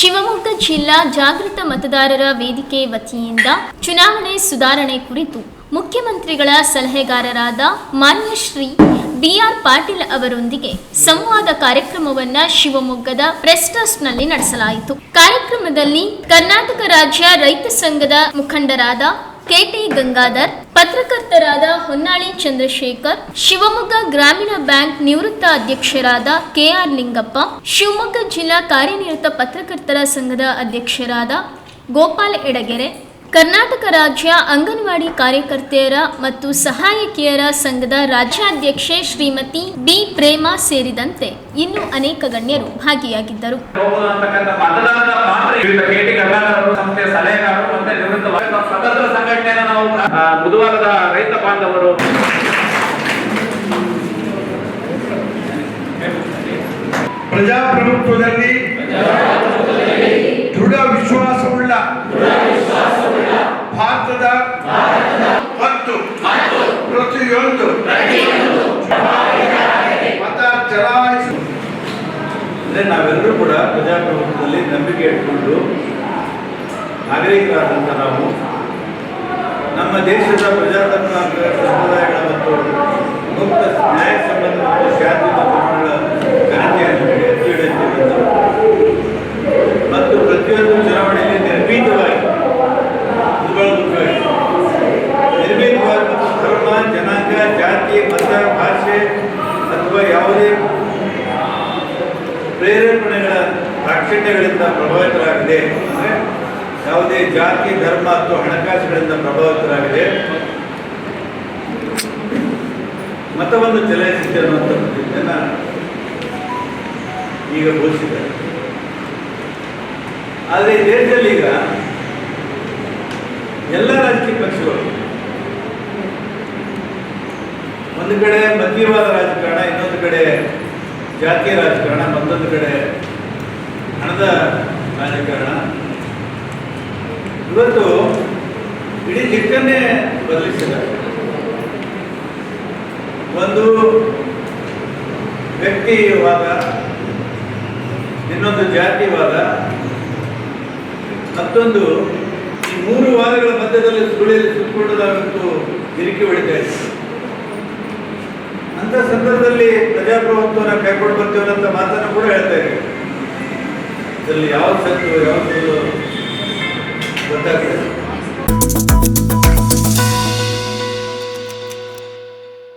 ಶಿವಮೊಗ್ಗ ಜಿಲ್ಲಾ ಜಾಗೃತ ಮತದಾರರ ವೇದಿಕೆ ವತಿಯಿಂದ ಚುನಾವಣೆ ಸುಧಾರಣೆ ಕುರಿತು ಮುಖ್ಯಮಂತ್ರಿಗಳ ಸಲಹೆಗಾರರಾದ ಮಾನ್ಯ ಶ್ರೀ ಬಿಆರ್ ಪಾಟೀಲ್ ಅವರೊಂದಿಗೆ ಸಂವಾದ ಕಾರ್ಯಕ್ರಮವನ್ನ ಶಿವಮೊಗ್ಗದ ಪ್ರೆಸ್ ಟ್ರಸ್ಟ್ನಲ್ಲಿ ನಡೆಸಲಾಯಿತು. ಕಾರ್ಯಕ್ರಮದಲ್ಲಿ ಕರ್ನಾಟಕ ರಾಜ್ಯ ರೈತ ಸಂಘದ ಮುಖಂಡರಾದ ಕೆಟಿ ಗಂಗಾಧರ್, ಪತ್ರಕರ್ತರಾದ ಹೊನ್ನಾಳಿ ಚಂದ್ರಶೇಖರ್, ಶಿವಮೊಗ್ಗ ಗ್ರಾಮೀಣ ಬ್ಯಾಂಕ್ ನಿವೃತ್ತ ಅಧ್ಯಕ್ಷರಾದ ಕೆಆರ್ ಲಿಂಗಪ್ಪ, ಶಿವಮೊಗ್ಗ ಜಿಲ್ಲಾ ಕಾರ್ಯನಿರತ ಪತ್ರಕರ್ತರ ಸಂಘದ ಅಧ್ಯಕ್ಷರಾದ ಗೋಪಾಲ್ ಎಡಗೆರೆ, ಕರ್ನಾಟಕ ರಾಜ್ಯ ಅಂಗನವಾಡಿ ಕಾರ್ಯಕರ್ತೆಯರ ಮತ್ತು ಸಹಾಯಕಿಯರ ಸಂಘದ ರಾಜ್ಯಾಧ್ಯಕ್ಷೆ ಶ್ರೀಮತಿ ಬಿ. ಪ್ರೇಮಾ ಸೇರಿದಂತೆ ಇನ್ನು ಅನೇಕ ಗಣ್ಯರು ಭಾಗಿಯಾಗಿದ್ದರು. ಪ್ರಜಾಪ್ರಭುತ್ವದಲ್ಲಿ ದೃಢ ವಿಶ್ವಾಸವುಳ್ಳ ಭಾರತದ ಮತ್ತು ಪ್ರತಿಯೊಂದು ಮತ ಚಲಾಯಿಸು. ನಾವೆಲ್ಲರೂ ಕೂಡ ಪ್ರಜಾಪ್ರಭುತ್ವದಲ್ಲಿ ನಂಬಿಕೆ ಇಟ್ಕೊಂಡು ನಾಗರಿಕರಾದಂಥ ನಾವು ನಮ್ಮ ದೇಶದ ಪ್ರಜಾತಂತ್ರ ಸಂಪ್ರದಾಯಗಳ ಮತ್ತು ಮುಕ್ತ ನ್ಯಾಯ ಸಂಬಂಧ ದಾಕ್ಷಿಣ್ಯಗಳಿಂದ ಪ್ರಭಾವಿತರಾಗಿದೆ. ಯಾವುದೇ ಜಾತಿ, ಧರ್ಮ ಅಥವಾ ಹಣಕಾಸುಗಳಿಂದ ಪ್ರಭಾವಿತರಾಗಿದೆ. ಮತವನ್ನು ಚಲಾಯಿಸಿದೆ ಅನ್ನುವಂಥ ಜನ ಈಗ ಘೋಷಿಸಿದ್ದಾರೆ. ಆದರೆ ಈ ದೇಶದಲ್ಲಿ ಈಗ ಎಲ್ಲ ರಾಜಕೀಯ ಪಕ್ಷಗಳು ಒಂದು ಕಡೆ ಮತೀಯವಾದ ರಾಜಕಾರಣ, ಇನ್ನೊಂದು ಕಡೆ ಜಾತಿಯ ರಾಜಕಾರಣ, ಮತ್ತೊಂದು ಕಡೆ ಹಣದ ರಾಜಕಾರಣ. ಇವತ್ತು ಇಡೀ ದಿಕ್ಕನ್ನೇ ಬದಲಿಸಿದೆ ಒಂದು ವ್ಯಕ್ತಿವಾದ, ಇನ್ನೊಂದು ಜಾತಿವಾದ, ಮತ್ತೊಂದು ಈ ಮೂರು ವಾದಗಳ ಮಧ್ಯದಲ್ಲಿ ಸುಳಿಯಲ್ಲಿ ಸುತ್ತಕೊಂಡು ಗಿರಿಕೆ ಹೊಡಿತಾ ಇದ್ದೀವಿ ಅಂತ ಸಂದರ್ಭದಲ್ಲಿ ಪ್ರಜಾಪ್ರಭುತ್ವನ ಕೈಗೊಂಡು ಬರ್ತೇವೆ ಅಂತ ಮಾತನ್ನು ಕೂಡ ಹೇಳ್ತಾ ಇದ್ದೀವಿ. ಇದರಲ್ಲಿ ಯಾವ ಸೆಟ್ ಯಾವ ಗೊತ್ತಾಗಿದೆ